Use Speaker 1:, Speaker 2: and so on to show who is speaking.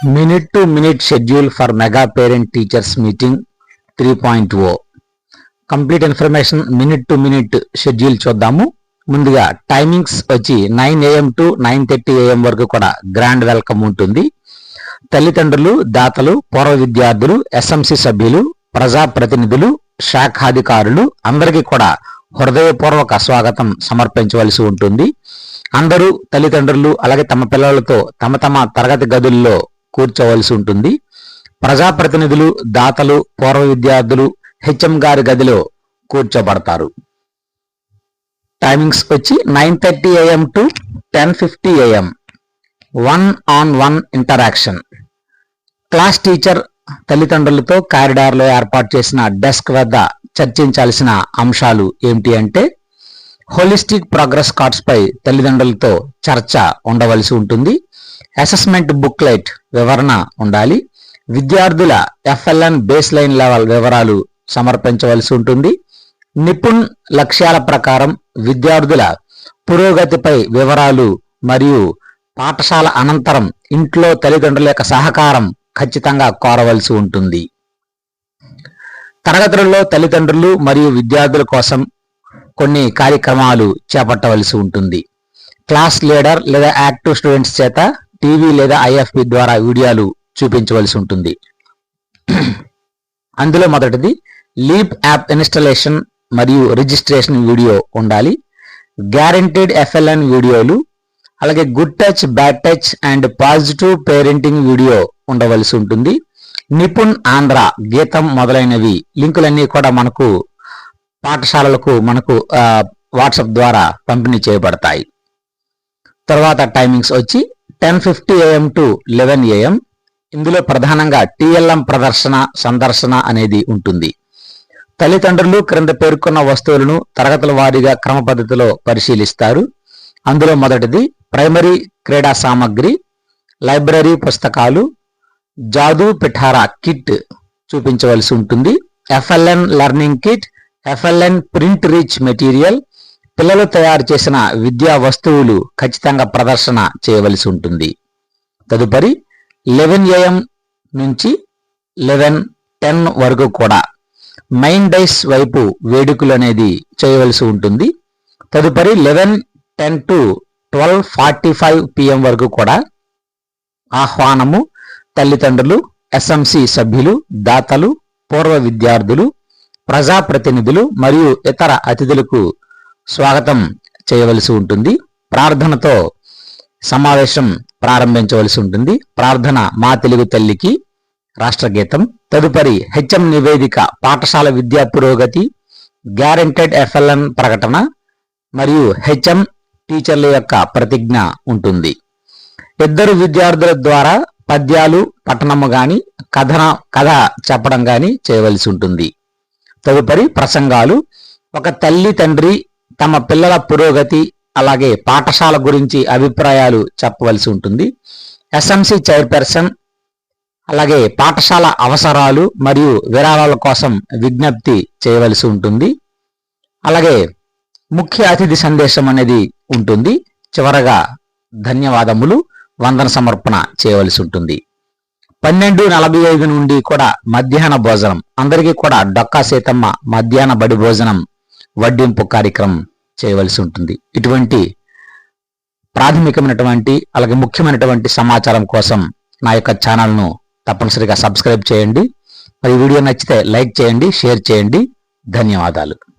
Speaker 1: Minute to minute schedule for mega parent teachers meeting three point O. Complete information minute to minute schedule చూద్దాము. ముందుగా timings వచ్చి nine AM to nine thirty AM వరకు కూడా grand welcome ఉంటుంది. తల్లిదండ్రులు దాతలు పూర్వ విద్యార్థులు ఎస్ఎంసి సభ్యులు ప్రజాప్రతినిధులు శాఖాధికారులు అందరికీ కూడా హృదయపూర్వక స్వాగతం సమర్పించవలసి ఉంటుంది. అందరూ తల్లిదండ్రులు అలాగే తమ పిల్లలతో తమ తమ తరగతి గదుల్లో కూర్చోవలసి ఉంటుంది. ప్రజాప్రతినిధులు దాతలు పూర్వ విద్యార్థులు హెచ్ఎం గారి గదిలో కూర్చోబడతారు. టైమింగ్స్ వచ్చి nine thirty AM to ten fifty AM one on one interaction class teacher తల్లిదండ్రులతో కారిడార్లో ఏర్పాటు చేసిన డెస్క్ వద్ద చర్చించాల్సిన అంశాలు ఏమిటి అంటే హోలిస్టిక్ ప్రోగ్రెస్ కార్డ్స్పై తల్లిదండ్రులతో చర్చ ఉండవలసి ఉంటుంది. అసెస్మెంట్ బుక్లెట్ వివరణ ఉండాలి. విద్యార్థుల ఎఫ్ఎల్ఎన్ బేస్ లైన్ లెవెల్ వివరాలు సమర్పించవలసి ఉంటుంది. నిపుణ్ లక్ష్యాల ప్రకారం విద్యార్థుల పురోగతిపై వివరాలు మరియు పాఠశాల అనంతరం ఇంట్లో తల్లిదండ్రుల యొక్క సహకారం ఖచ్చితంగా కోరవలసి ఉంటుంది. తరగతులలో తల్లిదండ్రులు మరియు విద్యార్థుల కోసం కొన్ని కార్యక్రమాలు చేపట్టవలసి ఉంటుంది. క్లాస్ లీడర్ లేదా యాక్టివ్ స్టూడెంట్స్ చేత టీవీ లేదా ఐఎఫ్పి ద్వారా వీడియోలు చూపించవలసి ఉంటుంది. అందులో మొదటిది లీప్ యాప్ ఇన్స్టలేషన్ మరియు రిజిస్ట్రేషన్ వీడియో ఉండాలి. గ్యారంటీడ్ ఎఫ్ఎల్ఎన్ వీడియోలు అలాగే good touch bad touch and positive parenting video ఉండవలసి ఉంటుంది. నిపుణ్ ఆంధ్ర గీతం మొదలైనవి లింకులన్నీ కూడా మనకు పాఠశాలలకు మనకు వాట్సాప్ ద్వారా పంపిణీ చేయబడతాయి. తర్వాత టైమింగ్స్ వచ్చి ten fifty AM to eleven AM ఇందులో ప్రధానంగా టిఎల్ఎం ప్రదర్శన సందర్శన అనేది ఉంటుంది. తల్లిదండ్రులు క్రింద పేర్కొన్న వస్తువులను తరగతుల వారీగా క్రమ పద్ధతిలో పరిశీలిస్తారు. అందులో మొదటిది ప్రైమరీ క్రీడా సామగ్రి లైబ్రరీ పుస్తకాలు జాదు పిఠారా కిట్ చూపించవలసి ఉంటుంది. FLN learning kit FLN print rich material పిల్లలు తయారు చేసిన విద్యా వస్తువులు ఖచ్చితంగా ప్రదర్శన చేయవలసి ఉంటుంది. తదుపరి లెవెన్ ఏఎం నుంచి లెవెన్ టెన్ వరకు కూడా మెయిన్ డైస్ వైపు వేడుకలు అనేది చేయవలసి ఉంటుంది. తదుపరి eleven ten to twelve forty five PM వరకు కూడా ఆహ్వానము తల్లిదండ్రులు ఎస్ఎంసి సభ్యులు దాతలు పూర్వ విద్యార్థులు ప్రజాప్రతినిధులు మరియు ఇతర అతిథులకు స్వాగతం చేయవలసి ఉంటుంది. ప్రార్థనతో సమావేశం ప్రారంభించవలసి ఉంటుంది. ప్రార్థన మా తెలుగు తల్లికి రాష్ట్ర గీతం. తదుపరి హెచ్ఎం నివేదిక పాఠశాల విద్యా పురోగతి గ్యారెంటెడ్ ఎఫ్ఎల్ఎన్ ప్రకటన మరియు హెచ్ఎం టీచర్ల యొక్క ప్రతిజ్ఞ ఉంటుంది. ఇద్దరు విద్యార్థుల ద్వారా పద్యాలు పఠనము గాని కథన కథ చెప్పడం గాని చేయవలసి ఉంటుంది. తదుపరి ప్రసంగాలు. ఒక తల్లి తండ్రి తమ పిల్లల పురోగతి అలాగే పాఠశాల గురించి అభిప్రాయాలు చెప్పవలసి ఉంటుంది. ఎస్ఎంసి చైర్పర్సన్ అలాగే పాఠశాల అవసరాలు మరియు విరాళాల కోసం విజ్ఞప్తి చేయవలసి ఉంటుంది. అలాగే ముఖ్య అతిథి సందేశం అనేది ఉంటుంది. చివరగా ధన్యవాదములు. వందన సమర్పణ చేయవలసి ఉంటుంది. పన్నెండు నలభై ఐదు నుండి కూడా మధ్యాహ్న భోజనం. అందరికీ కూడా డొక్కా సీతమ్మ మధ్యాహ్న బడి భోజనం వడ్డింపు కార్యక్రమం చేయవలసి ఉంటుంది. ఇటువంటి ప్రాథమికమైనటువంటి అలాగే ముఖ్యమైనటువంటి సమాచారం కోసం నా యొక్క ఛానల్ను తప్పనిసరిగా సబ్స్క్రైబ్ చేయండి. మరి వీడియో నచ్చితే లైక్ చేయండి షేర్ చేయండి. ధన్యవాదాలు.